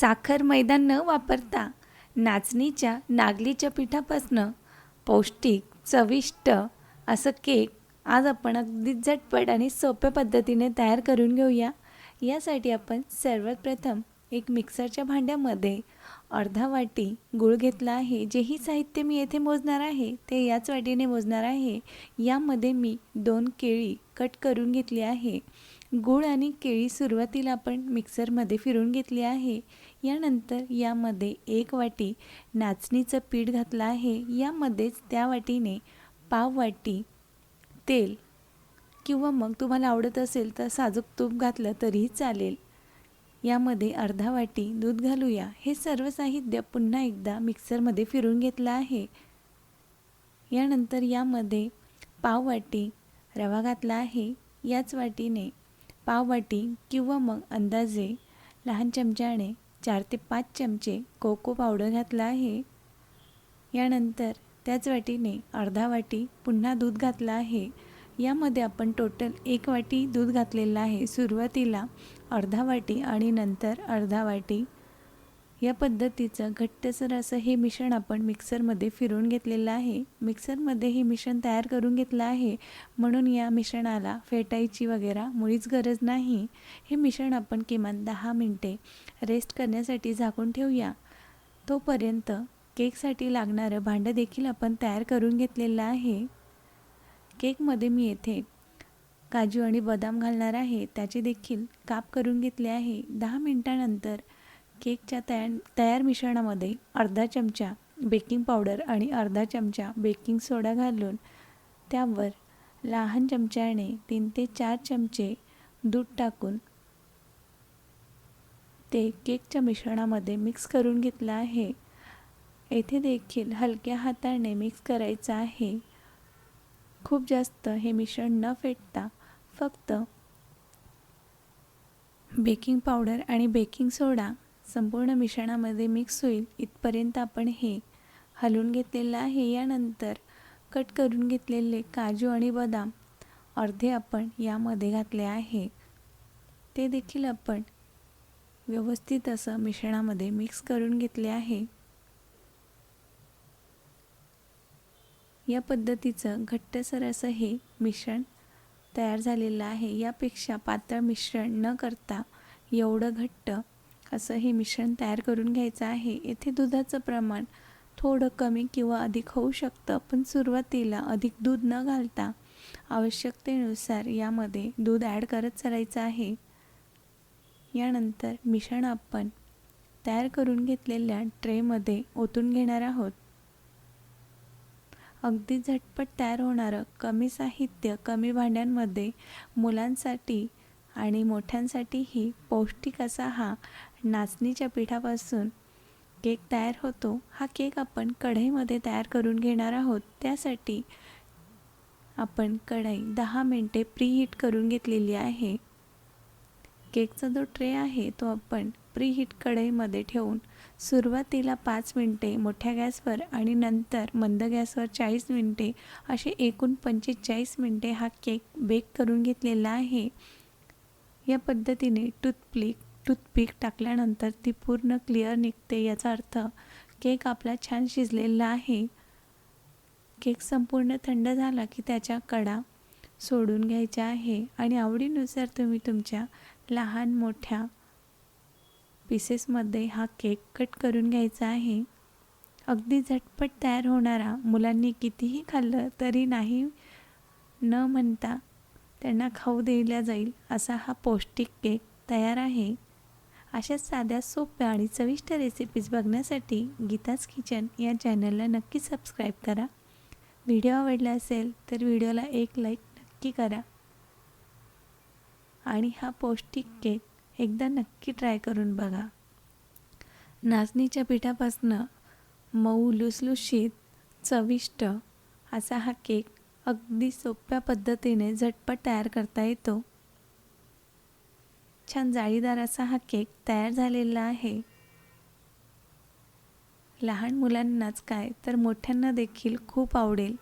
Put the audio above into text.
साखर मैदा न वापरता नाचणीच्या नागलीच्या पिठापासनं पौष्टिक चविष्ट असं केक आज आपण अगदी झटपट आणि सोप्या पद्धतीने तयार करून घेऊया. यासाठी आपण सर्वात प्रथम एक मिक्सरच्या भांड्यामध्ये अर्धा वाटी गूळ घेतला आहे. जेही साहित्य मी येथे मोजणार आहे ते याच वाटीने मोजणार आहे. यामध्ये मी दोन केळी कट करून घेतली आहे. गूळ आणि केळी सुरुवातीला आपण मिक्सरमध्ये फिरून घेतली आहे. यानंतर यामध्ये एक वाटी नाचणीचं पीठ घातलं आहे. यामध्येच त्या वाटीने पाव वाटी तेल किंवा मग तुम्हाला आवडत असेल तर साजूक तूप घातलं तरीही चालेल. यामध्ये अर्धा वाटी दूध घालूया. हे सर्व साहित्य पुन्हा एकदा मिक्सरमध्ये फिरून घेतलं आहे. यानंतर यामध्ये पाव वाटी रवा घातला आहे. याच वाटीने पाव वाटी किंवा मग अंदाजे लहान चमच्याने चार ते पाच चमचे कोको पावडर घातला आहे. यानंतर त्याच वाटीने अर्धा वाटी पुन्हा दूध घातलं आहे. यामध्ये आपण टोटल एक वाटी दूध घातलेलं आहे. सुरुवातीला अर्धा वाटी आणि नंतर अर्धा वाटी या पद्धतीचं घट्टसर असं हे मिश्रण आपण मिक्सरमध्ये फिरून घेतलेलं आहे. मिक्सरमध्ये हे मिश्रण तयार करून घेतलं आहे. म्हणून या मिश्रणाला फेटायची वगैरे मुळीच गरज नाही. हे मिश्रण आपण किमान दहा मिनटे रेस्ट करण्यासाठी झाकून ठेवूया. तोपर्यंत केकसाठी लागणारं भांडं देखील आपण तयार करून घेतलेलं आहे. केकमध्ये मी येथे काजू आणि बदाम घालणार आहे. त्याचे देखील काप करून घेतले आहे. दहा मिनटानंतर केकच्या तयार तयार मिश्रणामध्ये अर्धा चमचा बेकिंग पावडर आणि अर्धा चमचा बेकिंग सोडा घालून त्यावर लहान चमच्याने तीन ते चार चमचे दूध टाकून ते केकच्या मिश्रणामध्ये मिक्स करून घेतलं आहे. येथे देखील हलक्या हाताने मिक्स करायचं आहे. खूप जास्त हे मिश्रण न फेटता फक्त बेकिंग पावडर आणि बेकिंग सोडा संपूर्ण मिश्रणामध्ये मिक्स होईल. इथपर्यंत आपण हे हलवून घेतलेलं आहे. यानंतर कट करून घेतलेले काजू आणि बदाम अर्धे आपण यामध्ये घातले आहे. ते देखील आपण व्यवस्थित असं मिश्रणामध्ये मिक्स करून घेतले आहे. या पद्धतीचं घट्टसर असं हे मिश्रण तयार झालेलं आहे. यापेक्षा पातळ मिश्रण न करता एवढं घट्ट असं हे मिश्रण तयार करून घ्यायचं आहे. येथे दुधाचं प्रमाण थोडं कमी किंवा अधिक होऊ शकतं पण सुरुवातीला अधिक दूध न घालता आवश्यकतेनुसार यामध्ये दूध ॲड करत चालायचं आहे. यानंतर मिश्रण आपण तयार करून घेतलेल्या ट्रेमध्ये ओतून घेणार आहोत. अगदी झटपट तयार होणारं कमी साहित्य कमी भांड्यांमध्ये मुलांसाठी आणि मोठ्यांसाठीही पौष्टिक असा हा नाचणीच्या पिठापासून केक तयार होतो. हा केक आपण कढईमध्ये तयार करून घेणार आहोत. त्यासाठी आपण कढई दहा मिनटे प्रीहीट करून घेतलेली आहे. केकचा जो ट्रे आहे तो आपण प्रीहीट कढईमध्ये ठेवून सुरुवातीला पाच मिनटे मोठ्या गॅसवर आणि नंतर मंद गॅसवर चाळीस मिनटे असे एकूण पंचेचाळीस मिनटे हा केक बेक करून घेतलेला आहे. या पद्धतीने टूथप्लिक टूथपिक टाकल्यानंतर ती पूर्ण क्लिअर निघते याचा अर्थ केक आपला छान शिजलेला आहे. केक संपूर्ण थंड झाला की त्याच्या कडा सोडून घ्यायच्या आहे आणि आवडीनुसार तुम्ही तुमच्या लहान मोठ्या पीसेसमध्ये हा केक कट करून घ्यायचा आहे. अगदी झटपट तयार होणारा मुलांनी कितीही खाल्लं तरी नाही न म्हणता त्यांना खाऊ दिला जाईल असा हा पौष्टिक केक तयार आहे. अशा साध्या सोप्या आणि चविष्ट रेसिपीज बघण्यासाठी गीताज किचन या चॅनलला नक्की सबस्क्राईब करा. व्हिडिओ आवडला असेल तर व्हिडिओला एक लाईक नक्की करा. आणि हा पौष्टिक केक एकदा नक्की ट्राय करून बघा. नाचणीच्या पिठापासनं मऊ लुसलुशीत चविष्ट असा हा केक अगदी सोप्या पद्धतीने झटपट तयार करता येतो. छान जाळीदार असा हा केक तयार झालेला आहे. लहान मुलांनाच काय तर मोठ्यांना देखील खूप आवडेल.